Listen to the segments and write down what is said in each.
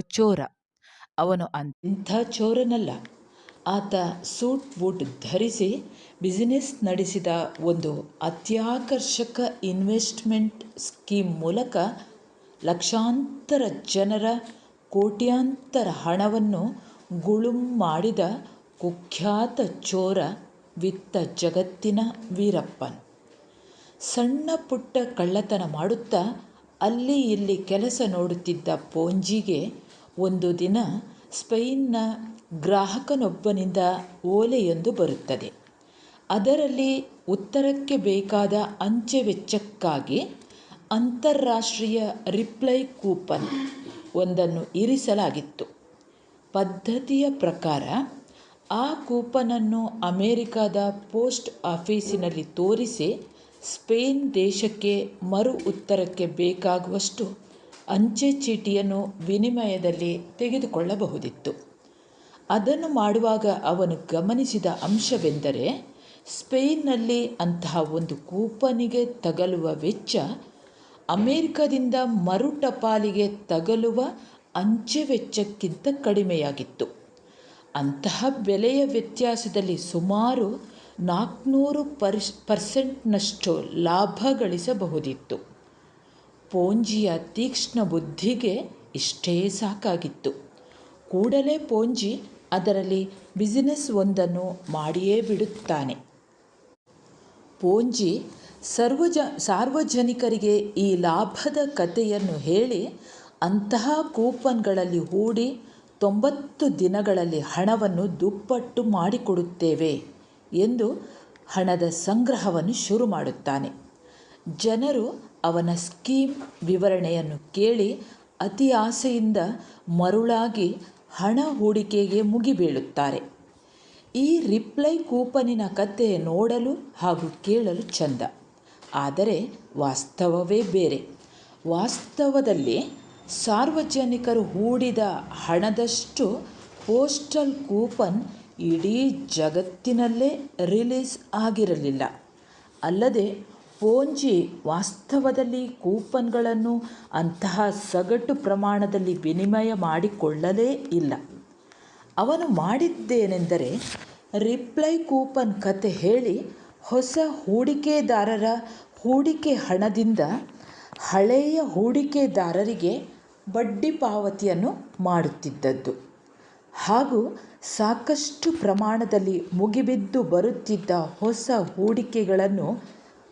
ಚೋರ ಅವನು ಅಂಥ ಚೋರನಲ್ಲ. ಆತ ಸೂಟ್ ಬೂಟ್ ಧರಿಸಿ ಬಿಸಿನೆಸ್ ನಡೆಸಿದ ಒಂದು ಅತ್ಯಾಕರ್ಷಕ ಇನ್ವೆಸ್ಟ್ಮೆಂಟ್ ಸ್ಕೀಮ್ ಮೂಲಕ ಲಕ್ಷಾಂತರ ಜನರ ಕೋಟ್ಯಾಂತರ ಹಣವನ್ನು ಗುಳುಂ ಮಾಡಿದ ಕುಖ್ಯಾತ ಚೋರ ವಿತ್ತ ಜಗತ್ತಿನ ವೀರಪ್ಪನ್. ಸಣ್ಣ ಪುಟ್ಟ ಕಳ್ಳತನ ಮಾಡುತ್ತಾ ಅಲ್ಲಿ ಇಲ್ಲಿ ಕೆಲಸ ನೋಡುತ್ತಿದ್ದ ಪೋಂಜಿಗೆ ಒಂದು ದಿನ ಸ್ಪೇನ್ನ ಗ್ರಾಹಕನೊಬ್ಬನಿಂದ ಓಲೆಯೊಂದು ಬರುತ್ತದೆ. ಅದರಲ್ಲಿ ಉತ್ತರಕ್ಕೆ ಬೇಕಾದ ಅಂಚೆ ವೆಚ್ಚಕ್ಕಾಗಿ ಅಂತಾರಾಷ್ಟ್ರೀಯ ರಿಪ್ಲೈ ಕೂಪನ್ ಒಂದನ್ನು ಇರಿಸಲಾಗಿತ್ತು. ಪದ್ಧತಿಯ ಪ್ರಕಾರ, ಆ ಕೂಪನನ್ನು ಅಮೇರಿಕಾದ ಪೋಸ್ಟ್ ಆಫೀಸಿನಲ್ಲಿ ತೋರಿಸಿ ಸ್ಪೇನ್ ದೇಶಕ್ಕೆ ಮರು ಉತ್ತರಕ್ಕೆ ಬೇಕಾಗುವಷ್ಟು ಅಂಚೆ ಚೀಟಿಯನ್ನು ವಿನಿಮಯದಲ್ಲಿ ತೆಗೆದುಕೊಳ್ಳಬಹುದಿತ್ತು. ಅದನ್ನು ಮಾಡುವಾಗ ಅವನು ಗಮನಿಸಿದ ಅಂಶವೆಂದರೆ, ಸ್ಪೇನ್ನಲ್ಲಿ ಅಂತಹ ಒಂದು ಕೂಪನಿಗೆ ತಗಲುವ ವೆಚ್ಚ ಅಮೆರಿಕದಿಂದ ಮರು ಟಪಾಲಿಗೆ ತಗಲುವ ಅಂಚೆ ವೆಚ್ಚಕ್ಕಿಂತ ಕಡಿಮೆಯಾಗಿತ್ತು. ಅಂತಹ ಬೆಲೆಯ ವ್ಯತ್ಯಾಸದಲ್ಲಿ ಸುಮಾರು ನಾಲ್ಕುನೂರು ಪರ್ಸ್, ಪರ್ಸೆಂಟ್ನಷ್ಟು ಲಾಭ ಗಳಿಸಬಹುದಿತ್ತು. ಪೋಂಜಿಯ ತೀಕ್ಷ್ಣ ಬುದ್ಧಿಗೆ ಇಷ್ಟೇ ಸಾಕಾಗಿತ್ತು. ಕೂಡಲೇ ಪೋಂಜಿ ಅದರಲ್ಲಿ ಬಿಸಿನೆಸ್ ಒಂದನ್ನು ಮಾಡಿಯೇ ಬಿಡುತ್ತಾನೆ. ಪೋಂಜಿ ಸರ್ವಜ, ಸಾರ್ವಜನಿಕರಿಗೆ ಈ ಲಾಭದ ಕಥೆಯನ್ನು ಹೇಳಿ ಅಂತಹ ಕೂಪನ್ಗಳಲ್ಲಿ ಹೂಡಿ ತೊಂಬತ್ತು ದಿನಗಳಲ್ಲಿ ಹಣವನ್ನು ದುಪ್ಪಟ್ಟು ಮಾಡಿಕೊಡುತ್ತೇವೆ ಎಂದು ಹಣದ ಸಂಗ್ರಹವನ್ನು ಶುರು ಮಾಡುತ್ತಾನೆ. ಜನರು ಅವನ ಸ್ಕೀಮ್ ವಿವರಣೆಯನ್ನು ಕೇಳಿ ಅತಿ ಆಸೆಯಿಂದ ಮರುಳಾಗಿ ಹಣ ಹೂಡಿಕೆಗೆ ಮುಗಿಬೀಳುತ್ತಾರೆ. ಈ ರಿಪ್ಲೈ ಕೂಪನಿನ ಕತೆ ನೋಡಲು ಹಾಗೂ ಕೇಳಲು ಚಂದ. ಆದರೆ ವಾಸ್ತವವೇ ಬೇರೆ. ವಾಸ್ತವದಲ್ಲಿ ಸಾರ್ವಜನಿಕರು ಹೂಡಿದ ಹಣದಷ್ಟು ಪೋಸ್ಟಲ್ ಕೂಪನ್ ಇಡೀ ಜಗತ್ತಿನಲ್ಲೇ ರಿಲೀಸ್ ಆಗಿರಲಿಲ್ಲ. ಅಲ್ಲದೆ ಪೋಂಜಿ ವಾಸ್ತವದಲ್ಲಿ ಕೂಪನ್ಗಳನ್ನು ಅಂತಹ ಸಗಟು ಪ್ರಮಾಣದಲ್ಲಿ ವಿನಿಮಯ ಮಾಡಿಕೊಳ್ಳಲೇ ಇಲ್ಲ. ಅವನು ಮಾಡಿದ್ದೇನೆಂದರೆ ರಿಪ್ಲೈ ಕೂಪನ್ ಕತೆ ಹೇಳಿ ಹೊಸ ಹೂಡಿಕೆದಾರರ ಹೂಡಿಕೆ ಹಣದಿಂದ ಹಳೆಯ ಹೂಡಿಕೆದಾರರಿಗೆ ಬಡ್ಡಿ ಪಾವತಿಯನ್ನು ಮಾಡುತ್ತಿದ್ದದ್ದು. ಹಾಗೂ ಸಾಕಷ್ಟು ಪ್ರಮಾಣದಲ್ಲಿ ಮುಗಿಬಿದ್ದು ಬರುತ್ತಿದ್ದ ಹೊಸ ಹೂಡಿಕೆಗಳನ್ನು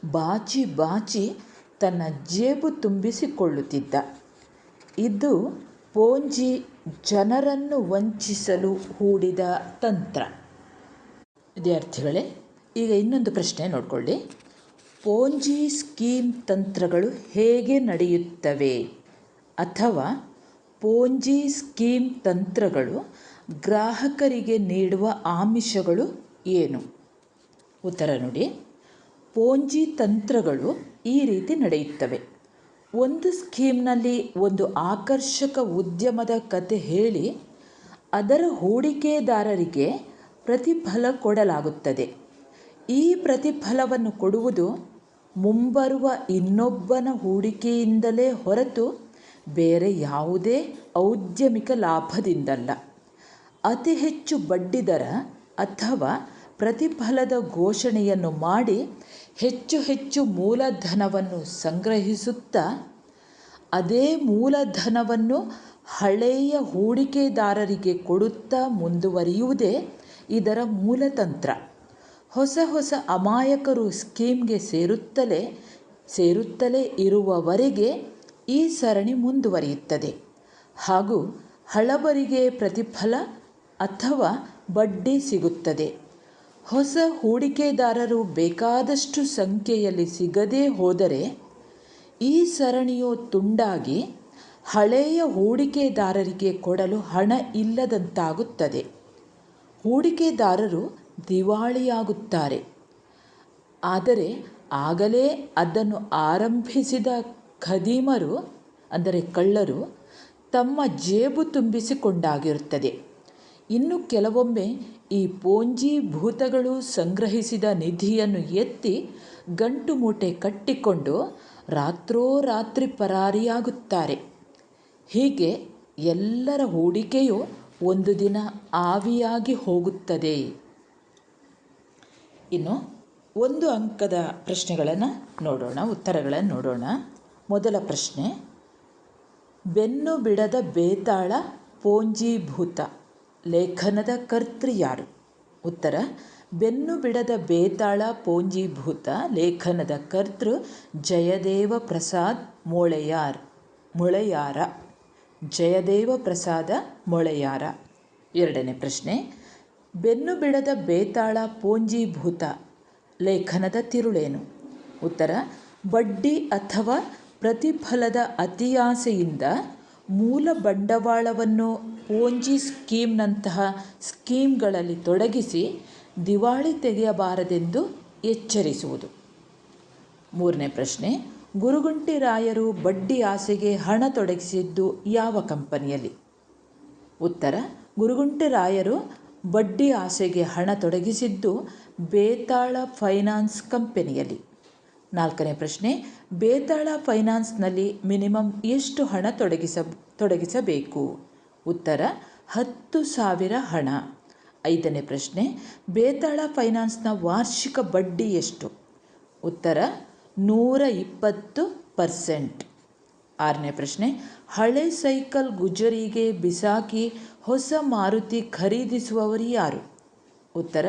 ಬಾಚಿ ಬಾಚಿ ತನ್ನ ಜೇಬು ತುಂಬಿಸಿಕೊಳ್ಳುತ್ತಿದ್ದ. ಇದು ಪೋಂಜಿ ಜನರನ್ನು ವಂಚಿಸಲು ಹೂಡಿದ ತಂತ್ರ. ವಿದ್ಯಾರ್ಥಿಗಳೇ, ಈಗ ಇನ್ನೊಂದು ಪ್ರಶ್ನೆ ನೋಡಿಕೊಳ್ಳಿ. ಪೋಂಜಿ ಸ್ಕೀಮ್ ತಂತ್ರಗಳು ಹೇಗೆ ನಡೆಯುತ್ತವೆ? ಅಥವಾ ಪೋಂಜಿ ಸ್ಕೀಮ್ ತಂತ್ರಗಳು ಗ್ರಾಹಕರಿಗೆ ನೀಡುವ ಆಮಿಷಗಳು ಏನು? ಉತ್ತರ ನೋಡಿ. ಪೋಂಜಿ ತಂತ್ರಗಳು ಈ ರೀತಿ ನಡೆಯುತ್ತವೆ. ಒಂದು ಸ್ಕೀಮ್ನಲ್ಲಿ ಒಂದು ಆಕರ್ಷಕ ಉದ್ಯಮದ ಕತೆ ಹೇಳಿ, ಅದರ ಹೂಡಿಕೆದಾರರಿಗೆ ಪ್ರತಿಫಲ ಕೊಡಲಾಗುತ್ತದೆ. ಈ ಪ್ರತಿಫಲವನ್ನು ಕೊಡುವುದು ಮುಂಬರುವ ಇನ್ನೊಬ್ಬನ ಹೂಡಿಕೆಯಿಂದಲೇ ಹೊರತು ಬೇರೆ ಯಾವುದೇ ಔದ್ಯಮಿಕ ಲಾಭದಿಂದಲ್ಲ. ಅತಿ ಹೆಚ್ಚು ಬಡ್ಡಿದರ ಅಥವಾ ಪ್ರತಿಫಲದ ಘೋಷಣೆಯನ್ನು ಮಾಡಿ ಹೆಚ್ಚು ಹೆಚ್ಚು ಮೂಲಧನವನ್ನು ಸಂಗ್ರಹಿಸುತ್ತಾ ಅದೇ ಮೂಲಧನವನ್ನು ಹಳೆಯ ಹೂಡಿಕೆದಾರರಿಗೆ ಕೊಡುತ್ತಾ ಮುಂದುವರಿಯುವುದೇ ಇದರ ಮೂಲತಂತ್ರ. ಹೊಸ ಹೊಸ ಅಮಾಯಕರು ಸ್ಕೀಮ್ಗೆ ಸೇರುತ್ತಲೇ ಸೇರುತ್ತಲೇ ಇರುವವರೆಗೆ ಈ ಸರಣಿ ಮುಂದುವರಿಯುತ್ತದೆ. ಹಾಗೂ ಹಳಬರಿಗೆ ಪ್ರತಿಫಲ ಅಥವಾ ಬಡ್ಡಿ ಸಿಗುತ್ತದೆ. ಹೊಸ ಹೂಡಿಕೆದಾರರು ಬೇಕಾದಷ್ಟು ಸಂಖ್ಯೆಯಲ್ಲಿ ಸಿಗದೇ ಹೋದರೆ ಈ ಸರಣಿಯು ತುಂಡಾಗಿ ಹಳೆಯ ಹೂಡಿಕೆದಾರರಿಗೆ ಕೊಡಲು ಹಣ ಇಲ್ಲದಂತಾಗುತ್ತದೆ. ಹೂಡಿಕೆದಾರರು ದಿವಾಳಿಯಾಗುತ್ತಾರೆ. ಆದರೆ ಆಗಲೇ ಅದನ್ನು ಆರಂಭಿಸಿದ ಖದೀಮರು, ಅಂದರೆ ಕಳ್ಳರು, ತಮ್ಮ ಜೇಬು ತುಂಬಿಸಿಕೊಂಡಾಗಿರುತ್ತದೆ. ಇನ್ನು ಕೆಲವೊಮ್ಮೆ ಈ ಪೋಂಜಿ ಭೂತಗಳು ಸಂಗ್ರಹಿಸಿದ ನಿಧಿಯನ್ನು ಎತ್ತಿ ಗಂಟು ಮೂಟೆ ಕಟ್ಟಿಕೊಂಡು ರಾತ್ರೋರಾತ್ರಿ ಪರಾರಿಯಾಗುತ್ತಾರೆ. ಹೀಗೆ ಎಲ್ಲರ ಹೂಡಿಕೆಯು ಒಂದು ದಿನ ಆವಿಯಾಗಿ ಹೋಗುತ್ತದೆ. ಇನ್ನು ಒಂದು ಅಂಕದ ಪ್ರಶ್ನೆಗಳನ್ನು ನೋಡೋಣ, ಉತ್ತರಗಳನ್ನು ನೋಡೋಣ. ಮೊದಲ ಪ್ರಶ್ನೆ, ಬೆನ್ನು ಬಿಡದ ಬೇತಾಳ ಪೋಂಜೀಭೂತ. ಲೇಖನದ ಕರ್ತೃ ಯಾರು? ಉತ್ತರ, ಬೆನ್ನು ಬಿಡದ ಬೇತಾಳ ಪೋಂಜೀಭೂತ ಲೇಖನದ ಕರ್ತೃ ಜಯದೇವ ಪ್ರಸಾದ್ ಮೊಳೆಯಾರ್, ಮೊಳೆಯಾರ. ಜಯದೇವ ಪ್ರಸಾದ ಮೊಳೆಯಾರ. ಎರಡನೇ ಪ್ರಶ್ನೆ, ಬೆನ್ನು ಬಿಡದ ಬೇತಾಳ ಪೋಂಜೀಭೂತ ಲೇಖನದ ತಿರುಳೇನು? ಉತ್ತರ, ಬಡ್ಡಿ ಅಥವಾ ಪ್ರತಿಫಲದ ಅತಿಯಾಸೆಯಿಂದ ಮೂಲ ಬಂಡವಾಳವನ್ನು ಪೋಂಜಿ ಸ್ಕೀಮ್ನಂತಹ ಸ್ಕೀಮ್ಗಳಲ್ಲಿ ತೊಡಗಿಸಿ ದಿವಾಳಿ ತೆಗೆಯಬಾರದೆಂದು ಎಚ್ಚರಿಸುವುದು. ಮೂರನೇ ಪ್ರಶ್ನೆ, ಗುರುಗುಂಟಿ ರಾಯರು ಬಡ್ಡಿ ಆಸೆಗೆ ಹಣ ತೊಡಗಿಸಿದ್ದು ಯಾವ ಕಂಪನಿಯಲ್ಲಿ? ಉತ್ತರ, ಗುರುಗುಂಟಿ ರಾಯರು ಬಡ್ಡಿ ಆಸೆಗೆ ಹಣ ತೊಡಗಿಸಿದ್ದು ಬೇತಾಳ ಫೈನಾನ್ಸ್ ಕಂಪನಿಯಲ್ಲಿ. ನಾಲ್ಕನೇ ಪ್ರಶ್ನೆ, ಬೇತಾಳ ಫೈನಾನ್ಸ್ನಲ್ಲಿ ಮಿನಿಮಮ್ ಎಷ್ಟು ಹಣ ತೊಡಗಿಸ, ತೊಡಗಿಸಬೇಕು? ಉತ್ತರ, ಹತ್ತು ಸಾವಿರ ಹಣ. ಐದನೇ ಪ್ರಶ್ನೆ, ಬೇತಾಳ ಫೈನಾನ್ಸ್ನ ವಾರ್ಷಿಕ ಬಡ್ಡಿ ಎಷ್ಟು? ಉತ್ತರ, ನೂರ ಇಪ್ಪತ್ತು ಪರ್ಸೆಂಟ್. ಆರನೇ ಪ್ರಶ್ನೆ, ಹಳೆ ಸೈಕಲ್ ಗುಜರಿಗೆ ಬಿಸಾಕಿ ಹೊಸ ಮಾರುತಿ ಖರೀದಿಸುವವರು ಯಾರು? ಉತ್ತರ,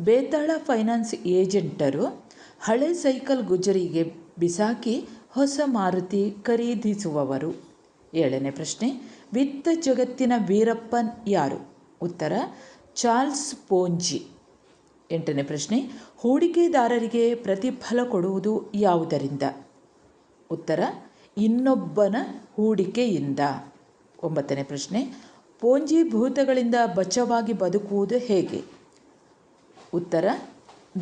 ಬೇತಾಳ ಫೈನಾನ್ಸ್ ಏಜೆಂಟರು ಹಳೆ ಸೈಕಲ್ ಗುಜರಿಗೆ ಬಿಸಾಕಿ ಹೊಸ ಮಾರುತಿ ಖರೀದಿಸುವವರು. ಏಳನೇ ಪ್ರಶ್ನೆ ವಿತ್ತ ಜಗತ್ತಿನ ವೀರಪ್ಪನ್ ಯಾರು? ಉತ್ತರ, ಚಾರ್ಲ್ಸ್ ಪೋಂಜಿ. ಎಂಟನೇ ಪ್ರಶ್ನೆ, ಹೂಡಿಕೆದಾರರಿಗೆ ಪ್ರತಿಫಲ ಕೊಡುವುದು ಯಾವುದರಿಂದ? ಉತ್ತರ, ಇನ್ನೊಬ್ಬನ ಹೂಡಿಕೆಯಿಂದ. ಒಂಬತ್ತನೇ ಪ್ರಶ್ನೆ, ಪೋಂಜಿ ಭೂತಗಳಿಂದ ಬಚಾವಾಗಿ ಬದುಕುವುದು ಹೇಗೆ? ಉತ್ತರ,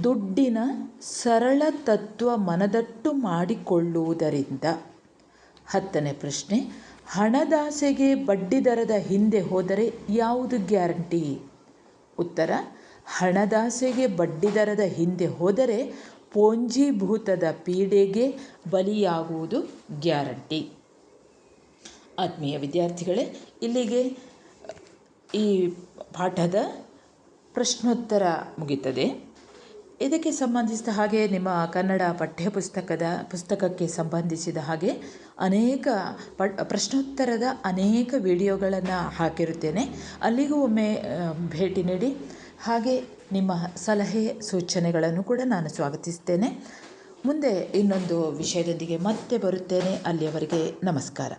ದುಡ್ಡಿನ ಸರಳ ತತ್ವ ಮನದಟ್ಟು ಮಾಡಿಕೊಳ್ಳುವುದರಿಂದ. ಹತ್ತನೇ ಪ್ರಶ್ನೆ ಹಣದಾಸೆಗೆ ಬಡ್ಡಿದರದ ಹಿಂದೆ ಹೋದರೆ ಯಾವುದು ಗ್ಯಾರಂಟಿ? ಉತ್ತರ, ಹಣದಾಸೆಗೆ ಬಡ್ಡಿದರದ ಹಿಂದೆ ಹೋದರೆ ಪೋಂಜೀಭೂತದ ಪೀಡೆಗೆ ಬಲಿಯಾಗುವುದು ಗ್ಯಾರಂಟಿ. ಆತ್ಮೀಯ ವಿದ್ಯಾರ್ಥಿಗಳೇ, ಇಲ್ಲಿಗೆ ಈ ಪಾಠದ ಪ್ರಶ್ನೋತ್ತರ ಮುಗಿತದೆ. ಇದಕ್ಕೆ ಸಂಬಂಧಿಸಿದ ಹಾಗೆ ನಿಮ್ಮ ಕನ್ನಡ ಪಠ್ಯಪುಸ್ತಕದ ಪುಸ್ತಕಕ್ಕೆ ಸಂಬಂಧಿಸಿದ ಹಾಗೆ ಅನೇಕ ಪ್ರಶ್ನೋತ್ತರದ ಅನೇಕ ವಿಡಿಯೋಗಳನ್ನು ಹಾಕಿರುತ್ತೇನೆ. ಅಲ್ಲಿಗೂ ಒಮ್ಮೆ ಭೇಟಿ ನೀಡಿ. ಹಾಗೆ ನಿಮ್ಮ ಸಲಹೆ ಸೂಚನೆಗಳನ್ನು ಕೂಡ ನಾನು ಸ್ವಾಗತಿಸ್ತೇನೆ. ಮುಂದೆ ಇನ್ನೊಂದು ವಿಷಯದೊಂದಿಗೆ ಮತ್ತೆ ಬರುತ್ತೇನೆ. ಅಲ್ಲಿಯವರೆಗೆ ನಮಸ್ಕಾರ.